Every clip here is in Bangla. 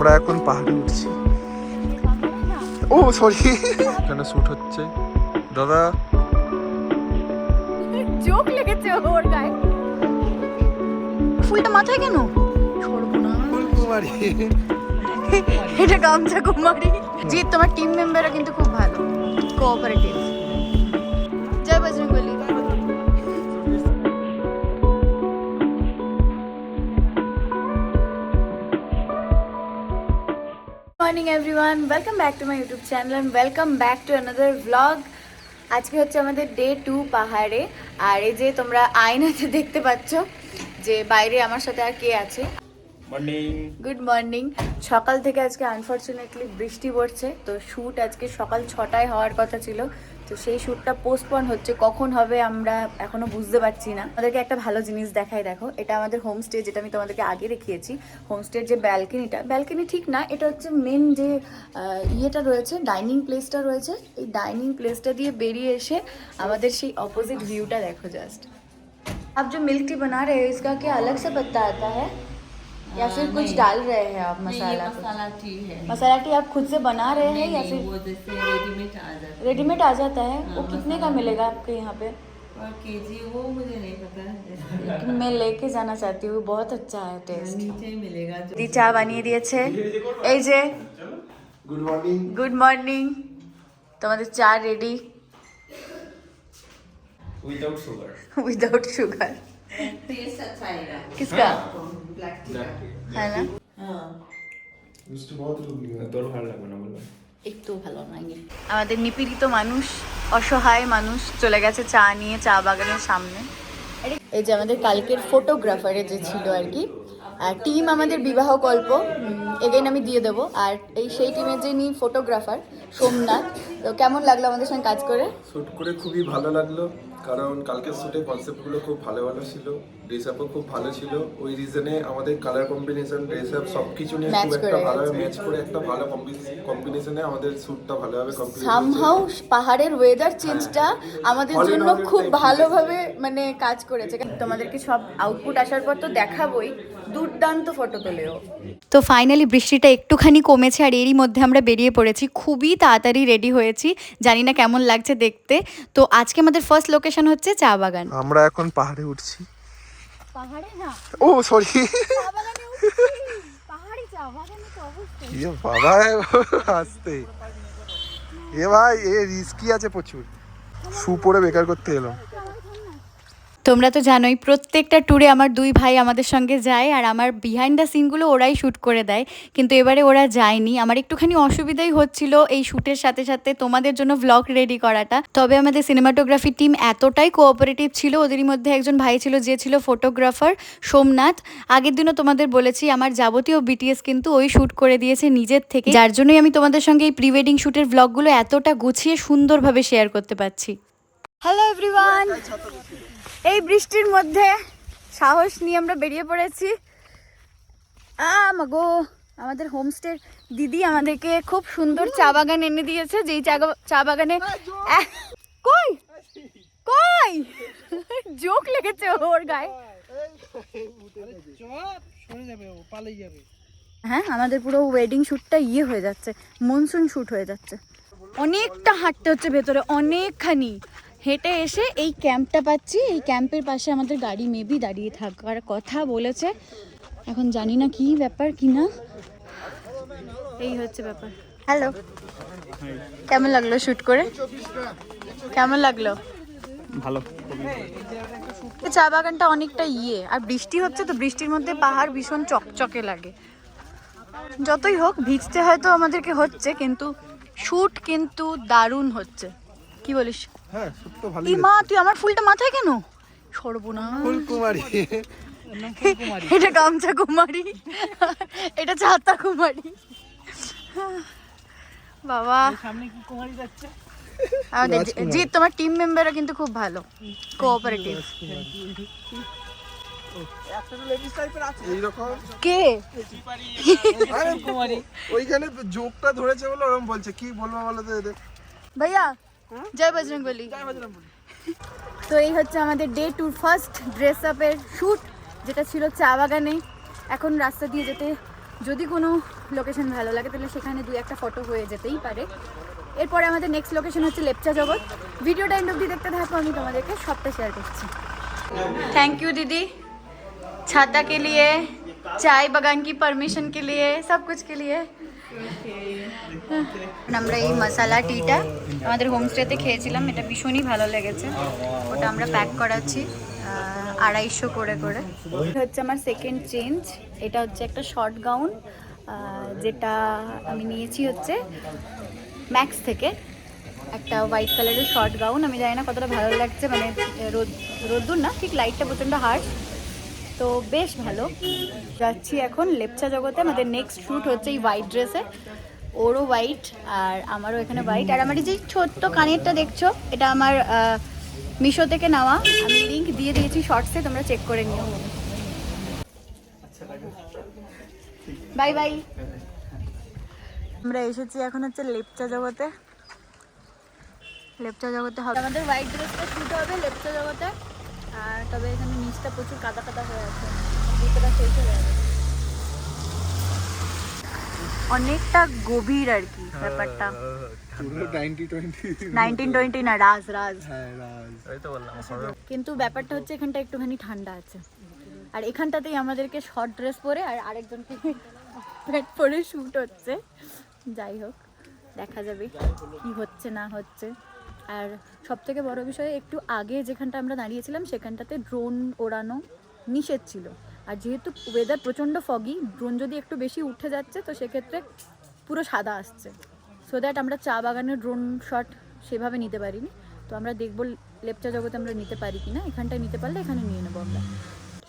আমরা এখন পাহাড়ে উঠছি। ও সরি এখানে শুট হচ্ছে। দাদা। চোখ লেগেছে ওর গায়ে। ফুলটা মাথায় কেন? সরবো না ফুলকুমারী এটা গামছা কুমারী। জিৎ তোমার টিম মেম্বাররা কিন্তু খুব ভালো। Cooperative morning everyone welcome back to my YouTube channel and welcome back to another blog আজকে হচ্ছে আমাদের ডে টু পাহাড়ে। আর এই যে তোমরা আয়নাতে দেখতে পাচ্ছ যে বাইরে আমার সাথে আর কে আছে? মর্নিং গুড মর্নিং সকাল থেকে আজকে আনফর্চুনেটলি বৃষ্টি পড়ছে তো শ্যুট আজকে সকাল ছটায় হওয়ার কথা ছিল তো সেই শ্যুটটা পোস্টপন হচ্ছে কখন হবে আমরা এখনো বুঝতে পারছি না আমাদেরকে একটা ভালো জিনিস দেখাই দেখো এটা আমাদের হোমস্টে যেটা আমি তোমাদেরকে আগে দেখিয়েছি হোমস্টের যে ব্যালকনিটা ব্যালকনি ঠিক না এটা হচ্ছে মেন যে আহ, ইয়েটা রয়েছে ডাইনিং প্লেসটা রয়েছে এই ডাইনিং প্লেসটা দিয়ে বেরিয়ে এসে আমাদের সেই অপোজিট ভিউটা দেখো জাস্ট आप जो मिल्क टी बना रहे हो इसका क्या अलग से पत्ता आता है या फिर कुछ डाल रहे हैं आप नहीं, ये मसाला कुछ? मसाला टी है मसाला टी आप खुद से बना रहे हैं नहीं या नहीं फिर वो जैसे रेडीमेड आ जाता है रेडीमेड आ जाता है वो हाँ, कितने का मसाला। मिलेगा आपके यहाँ पे और केजी वो मुझे नहीं पता लेकिन मैं लेके जाना चाहती हूँ बहुत अच्छा है टेस्ट नीचे ही मिलेगा जो দি চা বানিয়ে দিয়েছে এই যে গুড মর্নিং গুড মর্নিং তোমাদের চা ready without sugar without sugar taste अच्छा आएगा किसका হ্যাঁ একটু আমাদের নিপীড়িত মানুষ অসহায় মানুষ চলে গেছে চা নিয়ে চা বাগানের সামনে। এই যে আমাদের কালকের ফটোগ্রাফারে যে ছিল আর কি আর টিম আমাদের বিবাহ গল্প এগেন আমি দিয়ে দেবো। আর এই সেই টিমের যিনি ফটোগ্রাফার সোমনাথ তো কেমন লাগল আমাদের সঙ্গে কাজ করে? শুট করে খুবই ভালো লাগল। কারণ কালকের শ্যুটে কনসেপ্টগুলো খুব ভালো ভালো ছিল ড্রেস আপও খুব ভালো ছিল। ওই রিজনে আমাদের কালার কম্বিনেশন ড্রেস আপ সব কিছু নিয়ে খুব একটা ভালোভাবে ম্যাচ করে একটা ভালো কম্বিনেশনে আমাদের শ্যুটটা ভালোভাবে কমপ্লিট সামহাউ পাহাড়ের ওয়েদার চেঞ্জটা আমাদের জন্য খুব ভালোভাবে মানে কাজ করেছে। তোমাদেরকে সব আউটপুট আসার পর তো দেখাবই। দুর্দান্ত ফটো তোলেও। তো ফাইনালি বৃষ্টিটা একটুখানি কমেছে আর এরই মধ্যে আমরা বেরিয়ে পড়েছি। খুবই তাড়াতাড়ি রেডি হয়েছি। জানি না কেমন লাগছে দেখতে। তো আজকে আমাদের ফার্স্ট লোকেশন হচ্ছে চা বাগান। আমরা এখন পাহাড়ে উঠছি। পাহাড়ে? না। ও সরি চা বাগানে পাহাড়ি চা বাগানে তো অবশ্যই এ বাবা আসতে। এ ভাই এ রিস্কি আছে প্রচুর। শু পরে বেকার করতে এলাম। তোমরা তো জানোই, প্রত্যেকটা ট্যুরে আমার দুই ভাই আমাদের সঙ্গে যায় আর আমার বিহাইন্ড দ্য সিনগুলো ওরাই শ্যুট করে দেয়। কিন্তু এবারে ওরা যায়নি। আমার একটুখানি অসুবিধাই হচ্ছিল এই শ্যুটের সাথে সাথে তোমাদের জন্য ব্লগ রেডি করাটা। তবে আমাদের সিনেমাটোগ্রাফি টিম এতটাই কোঅপারেটিভ ছিল, ওদেরই মধ্যে একজন ভাই ছিল, যে ছিল ফটোগ্রাফার সোমনাথ। আগের দিনও তোমাদের বলেছি, আমার যাবতীয় বিটিএস কিন্তু ওই শ্যুট করে দিয়েছে নিজের থেকে। যার জন্যই আমি তোমাদের সঙ্গে এই প্রি ওয়েডিং শ্যুটের ভ্লগগুলো এতটা গুছিয়ে সুন্দরভাবে শেয়ার করতে পারছি। হ্যালো এভরিওয়ান এই বৃষ্টির মধ্যে সাহস নিয়ে আমরা বেরিয়ে পড়েছি। আমাগো আমাদের হোমস্টের দিদি আমাদেরকে খুব সুন্দর চা বাগান এনে দিয়েছে যেই চা চা বাগানে কই? কই? জোক লেগেছে ওর গায়ে। হ্যাঁ আমাদের পুরো ওয়েডিং শ্যুটটা ইয়ে হয়ে যাচ্ছে মনসুন শ্যুট হয়ে যাচ্ছে। অনেকটা হাঁটতে হচ্ছে ভেতরে অনেকখানি। হেঁটে এসে এই ক্যাম্পটা পাচ্ছি। এই ক্যাম্পের পাশে আমাদের গাড়ি মেবি দাঁড়িয়ে থাকার কথা বলেছে। এখন জানি না কি ব্যাপার কি না। এই হচ্ছে ব্যাপার। হ্যালো। কেমন লাগল শ্যুট করে? কেমন লাগল? ভালো। চা বাগানটা অনেকটা ইয়ে। আর বৃষ্টি হচ্ছে তো বৃষ্টির মধ্যে পাহাড় ভীষণ চকচকে লাগে। যতই হোক ভিজতে হয়তো আমাদেরকে হচ্ছে কিন্তু শুট কিন্তু দারুণ হচ্ছে। কি বলিস? হ্যাঁ শুট তো ভালো মা তুই আমার ফুলটা মাথায় কেন? সর্বনা ফুলকুমারী। এটা গামছা কুমারী। এটা ছাতা কুমারী। বাবা। আমাদের জি- জিৎ তোমার টিম মেম্বাররা কিন্তু খুব ভালো। কোঅপারেটিভ কে? ওইখানে জোকটা ধরেছে বলে ওরকম বলছে। কি বলব বলো তো এদের? ভাইয়া জয় বজরং বলি তো এই হচ্ছে আমাদের ডে টু ফার্স্ট ড্রেস আপের শ্যুট যেটা ছিল চা বাগানে এখন রাস্তা দিয়ে যেতে যদি কোনো লোকেশন ভালো লাগে তাহলে সেখানে দুই একটা ফটো হয়ে যেতেই পারে এরপরে আমাদের নেক্সট লোকেশন হচ্ছে লেপচা জগৎ ভিডিওটা এন্ড অব্দি দেখতে থাকো আমি তোমাদেরকে সবটা শেয়ার করছি थैंक यू दीदी छाता के लिए चाय बागान की परमिशन के लिए सब कुछ के लिए আমরা এই মশালা টিটা আমাদের হোমস্টেতে খেয়েছিলাম, এটা ভীষণই ভালো লেগেছে। ওটা আমরা প্যাক করাচ্ছি আড়াইশো করে করে। হচ্ছে আমার সেকেন্ড চেঞ্জ এটা হচ্ছে একটা শর্ট গাউন যেটা আমি নিয়েছি হচ্ছে ম্যাক্স থেকে। একটা হোয়াইট কালারের শর্ট গাউন আমি জানি না কতটা ভালো লাগছে মানে রোদ, রোদ্দুর না, ঠিক লাইটটা প্রচণ্ড হার্ড তো বেশ ভালো। যাচ্ছি এখন লেপচা জগতে, আমাদের নেক্সট শ্যুট হচ্ছে এই হোয়াইট ড্রেসে ওরও হোয়াইট আর আমারও এখানে হোয়াইট আর আমার এই যে ছোট্ট কানেরটা দেখছ এটা আমার মিশো থেকে নেওয়া। আমি লিঙ্ক দিয়ে দিয়েছি শর্টসে তোমরা চেক করে নিও। বাই বাই আমরা এসেছি এখন হচ্ছে লেপচা জগতে। লেপচা জগতে হবে। আমাদের হোয়াইট ড্রেসটা শুট হবে লেপচা জগতে। আর তবে এখানে নিচটা প্রচুর কাদা কাদা হয়ে আছে। ভিতরে শেষ হয়ে যাবে অনেকটা গভীর আর কি ব্যাপারটা। না রাজ রাজ। হ্যাঁ রাজ। কিন্তু ব্যাপারটা হচ্ছে এখানটা একটুখানি ঠান্ডা আছে। আর এখানটাতেই আমাদেরকে শর্ট ড্রেস পরে আর আরেকজনকে প্যান্ট পরে শ্যুট হচ্ছে। যাই হোক দেখা যাবে কি হচ্ছে না হচ্ছে। আর সব থেকে বড় বিষয় একটু আগে যেখানটা আমরা দাঁড়িয়েছিলাম সেখানটাতে ড্রোন ওড়ানো নিষেধ ছিল। আর যেহেতু ওয়েদার প্রচণ্ড ফগি ড্রোন যদি একটু বেশি উঠে যাচ্ছে, তো সেক্ষেত্রে পুরো সাদা আসছে। সো দ্যাট আমরা চা বাগানের ড্রোন শট সেভাবে নিতে পারিনি। তো আমরা দেখব লেপচা জগতে আমরা নিতে পারি কি না এখানটায় নিতে পারলে এখানে নিয়ে নেব আমরা।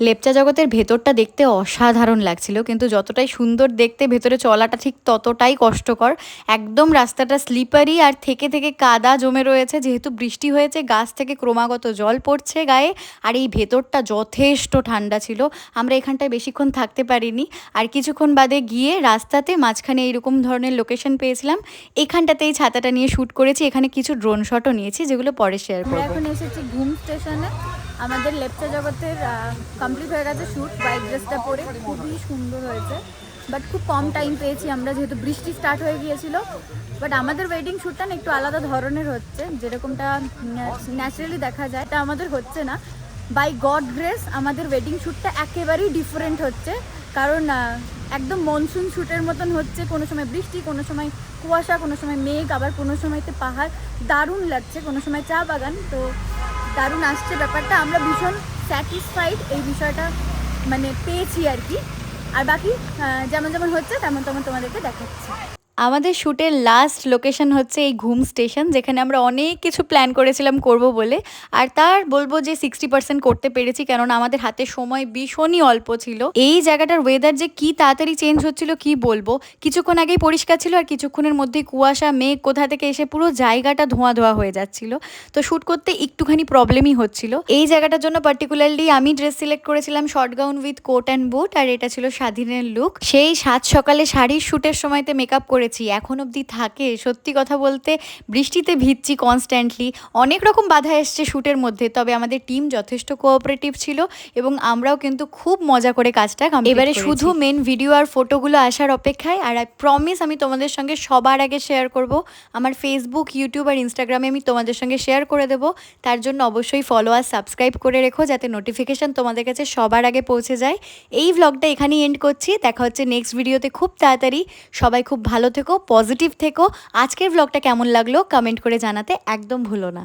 লেপচা জগতের ভেতরটা দেখতে অসাধারণ লাগছিল, কিন্তু যতটাই সুন্দর দেখতে ভেতরে চলাটা ঠিক ততটাই কষ্টকর। একদম রাস্তাটা স্লিপারি আর থেকে থেকে কাদা জমে রয়েছে, যেহেতু বৃষ্টি হয়েছে, গাছ থেকে ক্রমাগত জল পড়ছে গায়ে, আর এই ভেতরটা যথেষ্ট ঠান্ডা ছিল। আমরা এখানটায় বেশিক্ষণ থাকতে পারিনি। আর কিছুক্ষণ বাদে গিয়ে রাস্তাতে মাঝখানে এইরকম ধরনের লোকেশন পেয়েছিলাম। এখানটাতেই ছাতাটা নিয়ে শ্যুট করেছি, এখানে কিছু ড্রোন শটও নিয়েছি, যেগুলো পরে শেয়ার করব। এখন এসেছি ঘুম স্টেশনে। আমাদের লেপচা জগতের কমপ্লিট হয়ে গেছে শ্যুট হোয়াইট ড্রেসটা পরে। খুবই সুন্দর হয়েছে। বাট খুব কম টাইম পেয়েছি আমরা, যেহেতু বৃষ্টি স্টার্ট হয়ে গিয়েছিল। বাট আমাদের ওয়েডিং শ্যুটটা না একটু আলাদা ধরনের হচ্ছে। যেরকমটা ন্যাচারালি দেখা যায়। তা আমাদের হচ্ছে না। বাই গড গ্রেস আমাদের ওয়েডিং শ্যুটটা একেবারেই ডিফারেন্ট হচ্ছে। কারণ একদম মনসুন শ্যুটের মতন হচ্ছে। কোনো সময় বৃষ্টি, কোনো সময় কুয়াশা, কোনো সময় মেঘ, আবার কোনো সময়তে পাহাড়। দারুণ লাগছে। কোনো সময় চা বাগান। তো দারুণ আসছে ব্যাপারটা। আমরা ভীষণ স্যাটিসফাইড এই বিষয়টা মানে পেয়েছি আর কি। আর বাকি যেমন যেমন হচ্ছে, তেমন তেমন তোমাদেরকে দেখাচ্ছি। আমাদের শ্যুটের লাস্ট লোকেশন হচ্ছে এই ঘুম স্টেশন, যেখানে আমরা অনেক কিছু প্ল্যান করেছিলাম করব বলে। আর তার বলব যে সিক্সটি পার্সেন্ট করতে পেরেছি, কেননা আমাদের হাতে সময় ভীষণই অল্প ছিল। এই জায়গাটার ওয়েদার যে কি তাড়াতাড়ি চেঞ্জ হচ্ছিল, কি বলব? কিছুক্ষণ আগেই পরিষ্কার ছিল, আর কিছুক্ষণের মধ্যেই কুয়াশা, মেঘ কোথা থেকে এসে পুরো জায়গাটা ধোঁয়া ধোঁয়া হয়ে যাচ্ছিল। তো শ্যুট করতে একটুখানি প্রবলেমই হচ্ছিল। এই জায়গাটার জন্য পার্টিকুলারলি আমি ড্রেস সিলেক্ট করেছিলাম short gown with coat and boot আর এটা ছিল স্বাধীনের লুক সেই সাত সকালে শাড়ির শ্যুটের সময়তে মেকআপ করেছি। এখন অবধি থাকে। সত্যি কথা বলতে বৃষ্টিতে ভিজছি কনস্ট্যান্টলি অনেক রকম বাধা এসছে শ্যুটের মধ্যে তবে আমাদের টিম যথেষ্ট কোঅপারেটিভ ছিল এবং আমরাও কিন্তু খুব মজা করে কাজটা এবারে শুধু মেন ভিডিও আর ফটোগুলো আসার অপেক্ষায় আর আই প্রমিস আমি তোমাদের সঙ্গে সবার আগে শেয়ার করব। আমার ফেসবুক ইউটিউব আর ইনস্টাগ্রামে আমি তোমাদের সঙ্গে শেয়ার করে দেবো। তার জন্য অবশ্যই ফলো আর সাবস্ক্রাইব করে রেখো যাতে নোটিফিকেশন তোমাদের কাছে সবার আগে পৌঁছে যায়। এই ভ্লগটা এখানেই এন্ড করছি। দেখা হচ্ছে নেক্সট ভিডিওতে খুব তাড়াতাড়ি। সবাই খুব ভালো থেকো। পজিটিভ থেকো আজকের ব্লগটা কেমন লাগল কমেন্ট করে জানাতে একদম ভুলো না।